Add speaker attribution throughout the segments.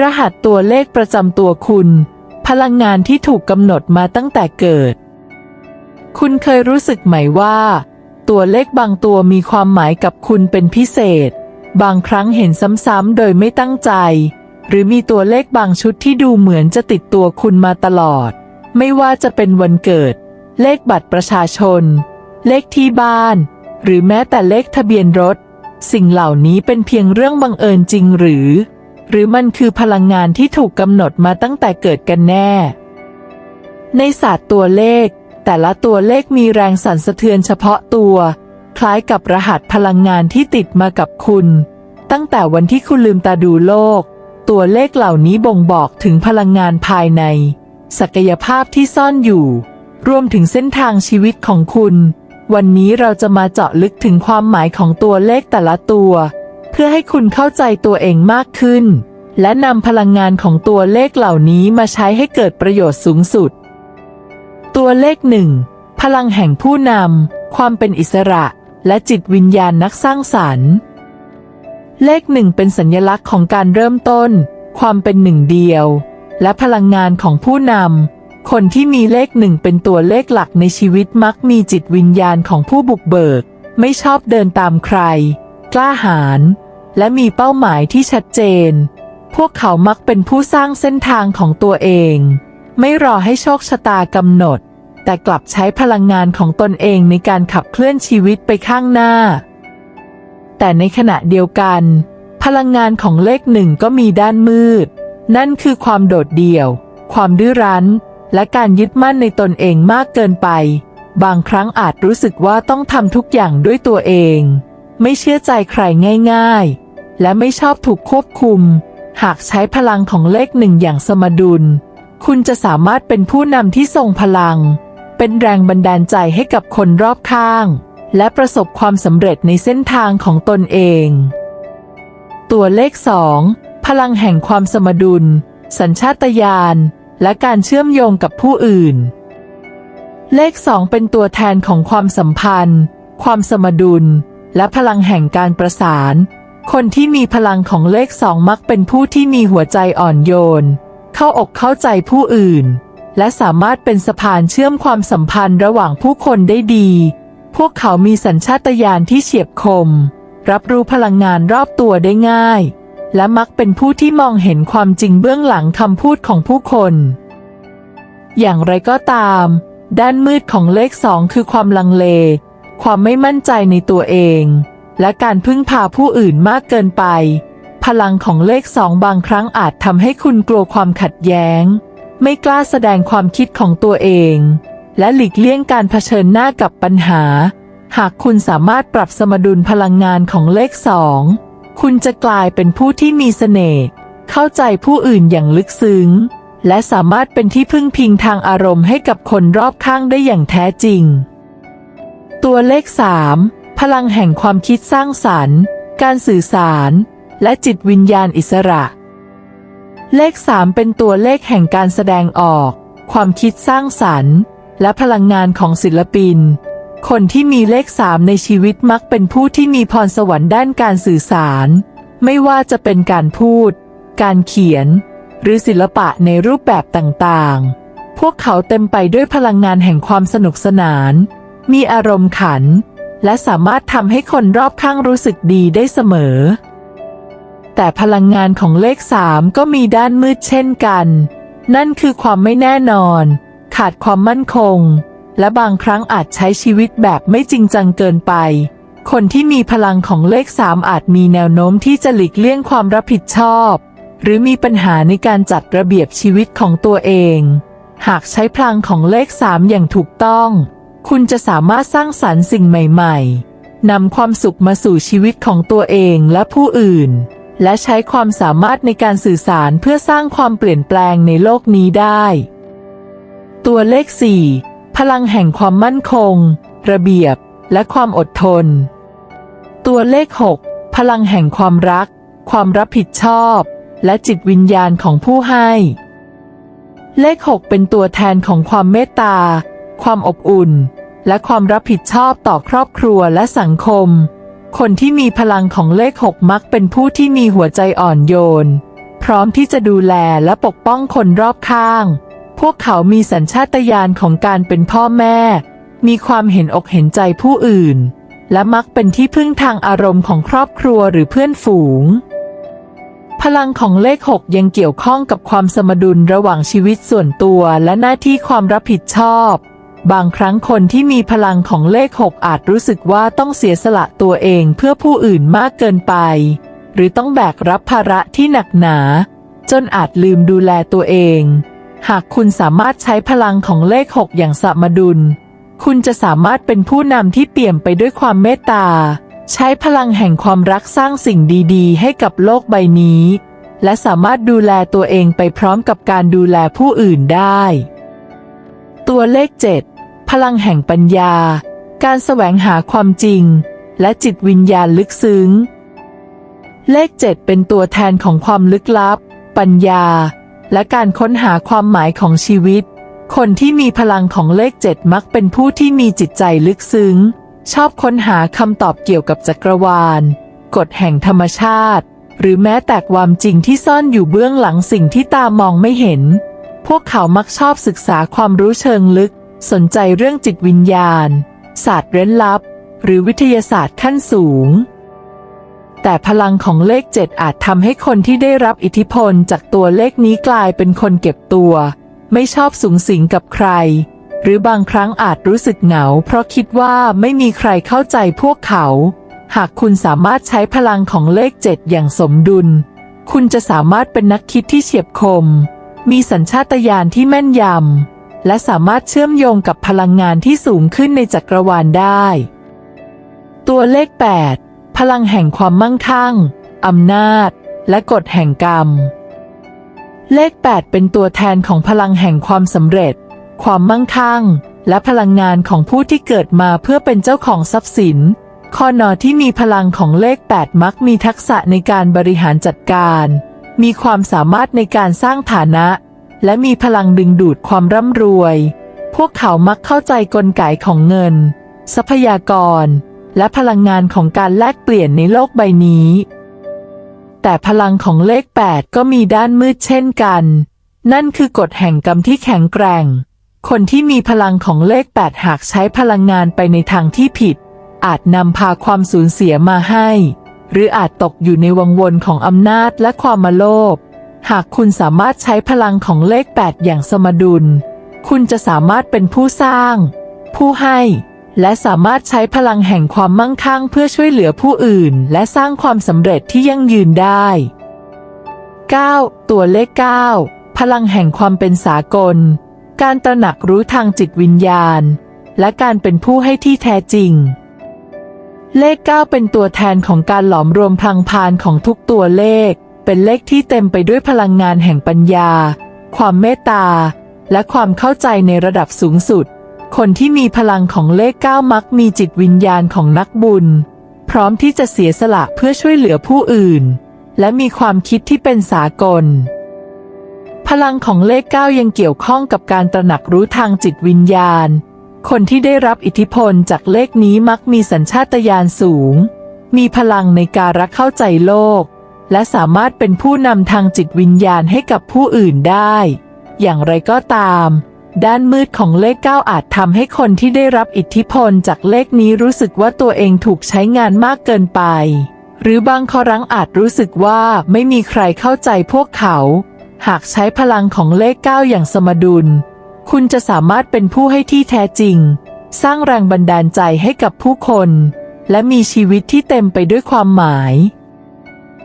Speaker 1: รหัสตัวเลขประจำตัวคุณ พลังงานที่ถูกกำหนดมาตั้งแต่เกิด คุณเคยรู้สึกไหมว่า ตัวเลขบางตัวมีความหมายกับคุณเป็นพิเศษ บางครั้งเห็นซ้ำๆโดยไม่ตั้งใจ หรือมีตัวเลขบางชุดที่ดูเหมือนจะติดตัวคุณมาตลอด ไม่ว่าจะเป็นวันเกิด เลขบัตรประชาชน เลขที่บ้าน หรือแม้แต่เลขทะเบียนรถ สิ่งเหล่านี้เป็นเพียงเรื่องบังเอิญจริงหรือ หรือมันคือพลังงานที่ถูกกำหนดมาตั้งแต่เกิดกันแน่ ในศาสตร์ตัวเลข แต่ละตัวเลขมีแรงสั่นสะเทือนเฉพาะตัว คล้ายกับรหัสพลังงานที่ติดมากับคุณ ตั้งแต่วันที่คุณลืมตาดูโลก ตัวเลขเหล่านี้บ่งบอกถึงพลังงานภายใน ศักยภาพที่ซ่อนอยู่ รวมถึงเส้นทางชีวิตของคุณ วันนี้เราจะมาเจาะลึกถึงความหมายของตัวเลขแต่ละตัว เพื่อให้คุณเข้าใจตัวเองมากขึ้น และนำพลังงานของตัวเลขเหล่านี้มาใช้ให้เกิดประโยชน์สูงสุด ตัวเลขหนึ่งพลังแห่งผู้นำความเป็นอิสระ และจิตวิญญาณนักสร้างสรรค์ เลขหนึ่งเป็นสัญลักษณ์ของการเริ่มต้น ความเป็นหนึ่งเดียว และพลังงานของผู้นำคนที่มีเลขหนึ่งเป็นตัวเลขหลักในชีวิตมักมีจิตวิญญาณของผู้บุกเบิก ไม่ชอบเดินตามใคร กล้าหาญและมีเป้าหมายที่ชัดเจน พวกเขามักเป็นผู้สร้างเส้นทางของตัวเอง ไม่รอให้โชคชะตากำหนด แต่กลับใช้พลังงานของตนเองในการขับเคลื่อนชีวิตไปข้างหน้า แต่ในขณะเดียวกัน พลังงานของเลขหนึ่งก็มีด้านมืด นั่นคือความโดดเดี่ยว ความดื้อรั้น และการยึดมั่นในตนเองมากเกินไป บางครั้งอาจรู้สึกว่าต้องทำทุกอย่างด้วยตัวเอง ไม่เชื่อใจใครง่าย ๆ และไม่ชอบถูกควบคุม หากใช้พลังของเลขหนึ่งอย่างสมดุล คุณจะสามารถเป็นผู้นำที่ทรงพลัง เป็นแรงบันดาลใจให้กับคนรอบข้าง และประสบความสำเร็จในเส้นทางของตนเอง ตัวเลขสองพลังแห่งความสมดุล สัญชาตญาณ และการเชื่อมโยงกับผู้อื่น เลขสองเป็นตัวแทนของความสัมพันธ์ ความสมดุล และพลังแห่งการประสาน คนที่มีพลังของเลขสองมักเป็นผู้ที่มีหัวใจอ่อนโยน เข้าอกเข้าใจผู้อื่น และสามารถเป็นสะพานเชื่อมความสัมพันธ์ระหว่างผู้คนได้ดี พวกเขามีสัญชาตญาณที่เฉียบคม รับรู้พลังงานรอบตัวได้ง่าย และมักเป็นผู้ที่มองเห็นความจริงเบื้องหลังคำพูดของผู้คน อย่างไรก็ตาม ด้านมืดของเลขสองคือความลังเล ความไม่มั่นใจในตัวเอง และการพึ่งพาผู้อื่นมากเกินไป พลังของเลขสองบางครั้งอาจทำให้คุณกลัวความขัดแย้ง ไม่กล้าแสดงความคิดของตัวเอง และหลีกเลี่ยงการเผชิญหน้ากับปัญหา หากคุณสามารถปรับสมดุลพลังงานของเลขสองคุณจะกลายเป็นผู้ที่มีเสน่ห์เข้าใจผู้อื่นอย่างลึกซึ้ง และสามารถเป็นที่พึ่งพิงทางอารมณ์ให้กับคนรอบข้างได้อย่างแท้จริง ตัวเลขสาม พลังแห่งความคิดสร้างสรรค์ การสื่อสาร และจิตวิญญาณอิสระ เลขสามเป็นตัวเลขแห่งการแสดงออก ความคิดสร้างสรรค์ และพลังงานของศิลปิน คนที่มีเลขสามในชีวิตมักเป็นผู้ที่มีพรสวรรค์ด้านการสื่อสาร ไม่ว่าจะเป็นการพูด การเขียน หรือศิลปะในรูปแบบต่างๆ พวกเขาเต็มไปด้วยพลังงานแห่งความสนุกสนาน มีอารมณ์ขัน และสามารถทำให้คนรอบข้างรู้สึกดีได้เสมอ แต่พลังงานของเลขสามก็มีด้านมืดเช่นกัน นั่นคือความไม่แน่นอน ขาดความมั่นคง และบางครั้งอาจใช้ชีวิตแบบไม่จริงจังเกินไป คนที่มีพลังของเลขสามอาจมีแนวโน้มที่จะหลีกเลี่ยงความรับผิดชอบ หรือมีปัญหาในการจัดระเบียบชีวิตของตัวเอง หากใช้พลังของเลขสามอย่างถูกต้อง คุณจะสามารถสร้างสรรค์สิ่งใหม่ๆ นำความสุขมาสู่ชีวิตของตัวเองและผู้อื่น และใช้ความสามารถในการสื่อสารเพื่อสร้างความเปลี่ยนแปลงในโลกนี้ได้ ตัวเลข 4 พลังแห่งความมั่นคง ระเบียบ และความอดทน ตัวเลข 6 พลังแห่งความรัก ความรับผิดชอบ และจิตวิญญาณของผู้ให้ เลข 6 เป็นตัวแทนของความเมตตา ความอบอุ่น และความรับผิดชอบต่อครอบครัวและสังคม คนที่มีพลังของเลข6มักเป็นผู้ที่มีหัวใจอ่อนโยน พร้อมที่จะดูแลและปกป้องคนรอบข้าง พวกเขามีสัญชาตญาณของการเป็นพ่อแม่ มีความเห็นอกเห็นใจผู้อื่น และมักเป็นที่พึ่งทางอารมณ์ของครอบครัวหรือเพื่อนฝูงพลังของเลข 6 ยังเกี่ยวข้องกับความสมดุลระหว่างชีวิตส่วนตัวและหน้าที่ความรับผิดชอบ บางครั้งคนที่มีพลังของเลข6อาจรู้สึกว่าต้องเสียสละตัวเองเพื่อผู้อื่นมากเกินไป หรือต้องแบกรับภาระที่หนักหนา จนอาจลืมดูแลตัวเอง หากคุณสามารถใช้พลังของเลข6อย่างสมดุล คุณจะสามารถเป็นผู้นำที่เปี่ยมไปด้วยความเมตตา ใช้พลังแห่งความรักสร้างสิ่งดีๆ ให้กับโลกใบนี้ และสามารถดูแลตัวเองไปพร้อมกับการดูแลผู้อื่นได้ ตัวเลข7พลังแห่งปัญญา การแสวงหาความจริง และจิตวิญญาณลึกซึ้ง เลข7เป็นตัวแทนของความลึกลับ ปัญญา และการค้นหาความหมายของชีวิต คนที่มีพลังของเลข7มักเป็นผู้ที่มีจิตใจลึกซึ้ง ชอบค้นหาคำตอบเกี่ยวกับจักรวาล กฎแห่งธรรมชาติ หรือแม้แต่ความจริงที่ซ่อนอยู่เบื้องหลังสิ่งที่ตามองไม่เห็น พวกเขามักชอบศึกษาความรู้เชิงลึก สนใจเรื่องจิตวิญญาณ ศาสตร์เร้นลับ หรือวิทยาศาสตร์ขั้นสูง แต่พลังของเลข7อาจทำให้คนที่ได้รับอิทธิพลจากตัวเลขนี้กลายเป็นคนเก็บตัว ไม่ชอบสูงสิงกับใคร หรือบางครั้งอาจรู้สึกเหงา เพราะคิดว่าไม่มีใครเข้าใจพวกเขา หากคุณสามารถใช้พลังของเลข7อย่างสมดุล คุณจะสามารถเป็นนักคิดที่เฉียบคม มีสัญชาตญาณที่แม่นยำ และสามารถเชื่อมโยงกับพลังงานที่สูงขึ้นในจักรวาลได้ ตัวเลข 8 พลังแห่งความมั่งคั่งอำนาจ และกฎแห่งกรรม เลข 8 เป็นตัวแทนของพลังแห่งความสำเร็จ ความมั่งคั่ง และพลังงานของผู้ที่เกิดมาเพื่อเป็นเจ้าของทรัพย์สิน ข้อนอที่มีพลังของเลข 8 มักมีทักษะในการบริหารจัดการ มีความสามารถในการสร้างฐานะ และมีพลังดึงดูดความร่ำรวย พวกเขามักเข้าใจกลไกของเงิน ทรัพยากร และพลังงานของการแลกเปลี่ยนในโลกใบนี้ แต่พลังของเลข 8 ก็มีด้านมืดเช่นกัน นั่นคือกฎแห่งกรรมที่แข็งแกร่ง คนที่มีพลังของเลข 8 หากใช้พลังงานไปในทางที่ผิด อาจนำพาความสูญเสียมาให้ หรืออาจตกอยู่ในวังวนของอำนาจและความมาโลภ หากคุณสามารถใช้พลังของเลข 8 อย่างสมดุล คุณจะสามารถเป็นผู้สร้าง ผู้ให้ และสามารถใช้พลังแห่งความมั่งคั่งเพื่อช่วยเหลือผู้อื่น และสร้างความสำเร็จที่ยั่งยืนได้ 9. ตัวเลข 9 พลังแห่งความเป็นสากล การตระหนักรู้ทางจิตวิญญาณ และการเป็นผู้ให้ที่แท้จริง เลข 9 เป็นตัวแทนของการหลอมรวมพลังพานของทุกตัวเลข เป็นเลขที่เต็มไปด้วยพลังงานแห่งปัญญา ความเมตตา และความเข้าใจในระดับสูงสุด คนที่มีพลังของเลข 9 มักมีจิตวิญญาณของนักบุญ พร้อมที่จะเสียสละเพื่อช่วยเหลือผู้อื่น และมีความคิดที่เป็นสากล พลังของเลข 9 ยังเกี่ยวข้องกับการตระหนักรู้ทางจิตวิญญาณ คนที่ได้รับอิทธิพลจากเลขนี้มักมีสัญชาตญาณสูง มีพลังในการรักเข้าใจโลก และสามารถเป็นผู้นำทางจิตวิญญาณให้กับผู้อื่นได้ อย่างไรก็ตาม ด้านมืดของเลข 9 อาจทำให้คนที่ได้รับอิทธิพลจากเลขนี้รู้สึกว่าตัวเองถูกใช้งานมากเกินไป หรือบางครั้งอาจรู้สึกว่าไม่มีใครเข้าใจพวกเขา หากใช้พลังของเลข 9 อย่างสมดุล คุณจะสามารถเป็นผู้ให้ที่แท้จริง สร้างแรงบันดาลใจให้กับผู้คน และมีชีวิตที่เต็มไปด้วยความหมาย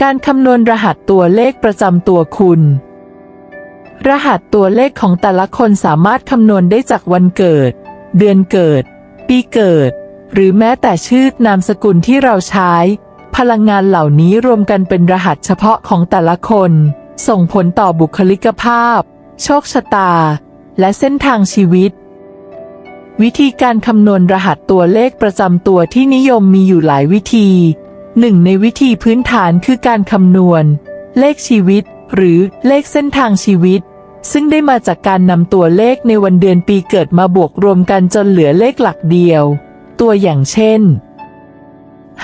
Speaker 1: การคำนวณรหัสตัวเลขประจำตัวคุณ รหัสตัวเลขของแต่ละคนสามารถคำนวณได้จากวันเกิด เดือนเกิด ปีเกิด หรือแม้แต่ชื่อนามสกุลที่เราใช้ พลังงานเหล่านี้รวมกันเป็นรหัสเฉพาะของแต่ละคน ส่งผลต่อบุคลิกภาพ โชคชะตา และเส้นทางชีวิต วิธีการคำนวณรหัสตัวเลขประจำตัวที่นิยมมีอยู่หลายวิธีหนึ่งในวิธีพื้นฐานคือการคำนวณ เลขชีวิต หรือเลขเส้นทางชีวิต ซึ่งได้มาจากการนำตัวเลขในวันเดือนปีเกิดมาบวกรวมกันจนเหลือเลขหลักเดียว ตัวอย่างเช่น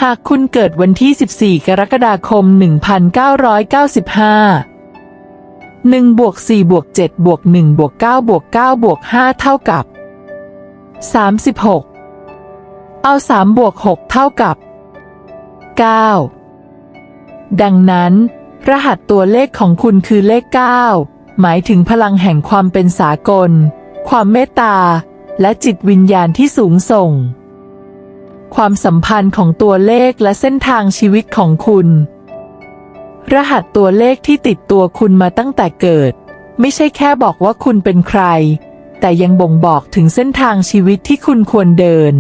Speaker 1: หากคุณเกิดวันที่ 14 กรกฎาคม 1995 1บวก4บวก7บวก1บวก9บวก9บวก5เท่ากับ 36 เอา 3 บวก 6 เท่ากับ 9 ดังนั้น รหัสตัวเลขของคุณคือเลข 9 หมายถึงพลังแห่งความเป็นสากล ความเมตตา และจิตวิญญาณที่สูงส่ง ความสัมพันธ์ของตัวเลขและเส้นทางชีวิตของคุณ รหัสตัวเลขที่ติดตัวคุณมาตั้งแต่เกิด ไม่ใช่แค่บอกว่าคุณเป็นใคร แต่ยังบ่งบอกถึงเส้นทางชีวิตที่คุณควรเดิน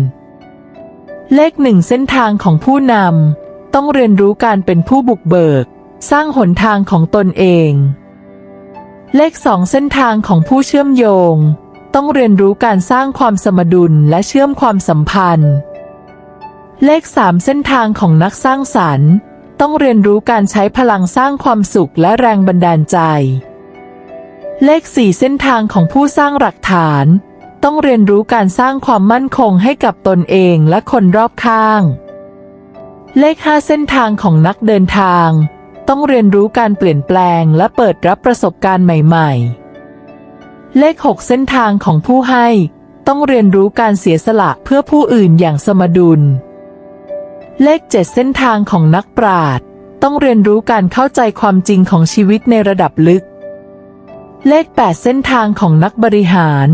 Speaker 1: เลขหนึ่งเส้นทางของผู้นำต้องเรียนรู้การเป็นผู้บุกเบิก สร้างหนทางของตนเอง เลขสองเส้นทางของผู้เชื่อมโยง ต้องเรียนรู้การสร้างความสมดุลและเชื่อมความสัมพันธ์ เลขสามเส้นทางของนักสร้างสรรค์ ต้องเรียนรู้การใช้พลังสร้างความสุขและแรงบันดาลใจ เลขสี่เส้นทางของผู้สร้างหลักฐาน ต้องเรียนรู้การสร้างความมั่นคงให้กับตนเองและคนรอบข้าง เลขห้าเส้นทางของนักเดินทาง ต้องเรียนรู้การเปลี่ยนแปลงและเปิดรับประสบการณ์ใหม่ ๆ เลขหกเส้นทางของผู้ให้ ต้องเรียนรู้การเสียสละเพื่อผู้อื่นอย่างสมดุล เลขเจ็ดเส้นทางของนักปราชญ์ต้องเรียนรู้การเข้าใจความจริงของชีวิตในระดับลึก เลข 8 เส้นทางของนักบริหาร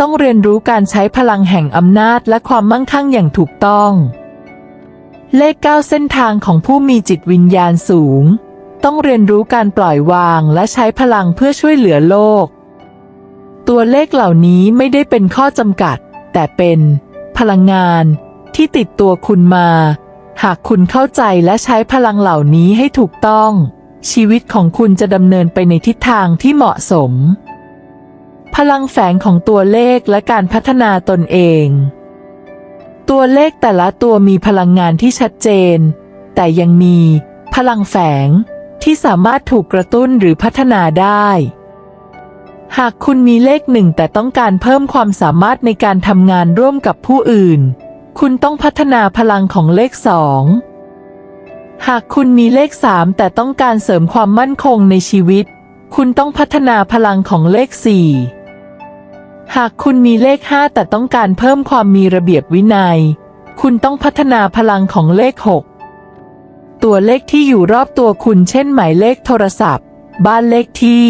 Speaker 1: ต้องเรียนรู้การใช้พลังแห่งอำนาจและความมั่งคั่งอย่างถูกต้อง เลข 9 เส้นทางของผู้มีจิตวิญญาณสูง ต้องเรียนรู้การปล่อยวางและใช้พลังเพื่อช่วยเหลือโลก ตัวเลขเหล่านี้ไม่ได้เป็นข้อจำกัด แต่เป็น พลังงานที่ติดตัวคุณมา หากคุณเข้าใจและใช้พลังเหล่านี้ให้ถูกต้อง ชีวิตของคุณจะดำเนินไปในทิศทางที่เหมาะสม พลังแฝงของตัวเลขและการพัฒนาตนเอง ตัวเลขแต่ละตัวมีพลังงานที่ชัดเจน แต่ยังมีพลังแฝงที่สามารถถูกกระตุ้นหรือพัฒนาได้ หากคุณมีเลขหนึ่งแต่ต้องการเพิ่มความสามารถในการทำงานร่วมกับผู้อื่น คุณต้องพัฒนาพลังของเลขสองหากคุณมีเลขสามแต่ต้องการเสริมความมั่นคงในชีวิต คุณต้องพัฒนาพลังของเลขสี่หากคุณมีเลขห้าแต่ต้องการเพิ่มความมีระเบียบวินัย คุณต้องพัฒนาพลังของเลขหกตัวเลขที่อยู่รอบตัวคุณเช่นหมายเลขโทรศัพท์ บ้านเลขที่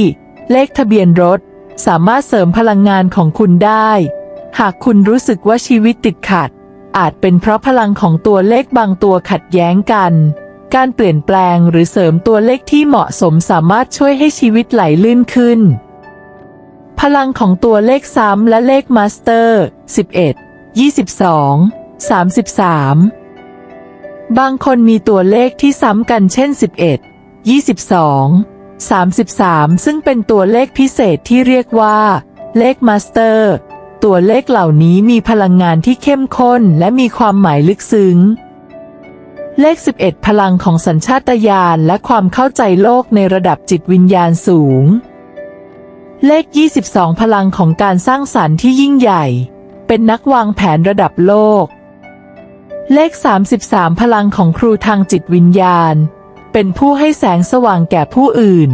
Speaker 1: เลขทะเบียนรถ สามารถเสริมพลังงานของคุณได้ หากคุณรู้สึกว่าชีวิตติดขัด อาจเป็นเพราะพลังของตัวเลขบางตัวขัดแย้งกัน การเปลี่ยนแปลงหรือเสริมตัวเลขที่เหมาะสมสามารถช่วยให้ชีวิตไหลลื่นขึ้น พลังของตัวเลขซ้ำและเลขมาสเตอร์ 11 22 33 บางคนมีตัวเลขที่ซ้ำกันเช่น 11 22 33 ซึ่งเป็นตัวเลขพิเศษที่เรียกว่า เลขมาสเตอร์ ตัวเลขเหล่านี้มีพลังงานที่เข้มข้นและมีความหมายลึกซึ้ง เลข 11 พลังของสัญชาตญาณและความเข้าใจโลกในระดับจิตวิญญาณสูง เลข 22 พลังของการสร้างสรรค์ที่ยิ่งใหญ่ เป็นนักวางแผนระดับโลก เลข 33 พลังของครูทางจิตวิญญาณ เป็นผู้ให้แสงสว่างแก่ผู้อื่น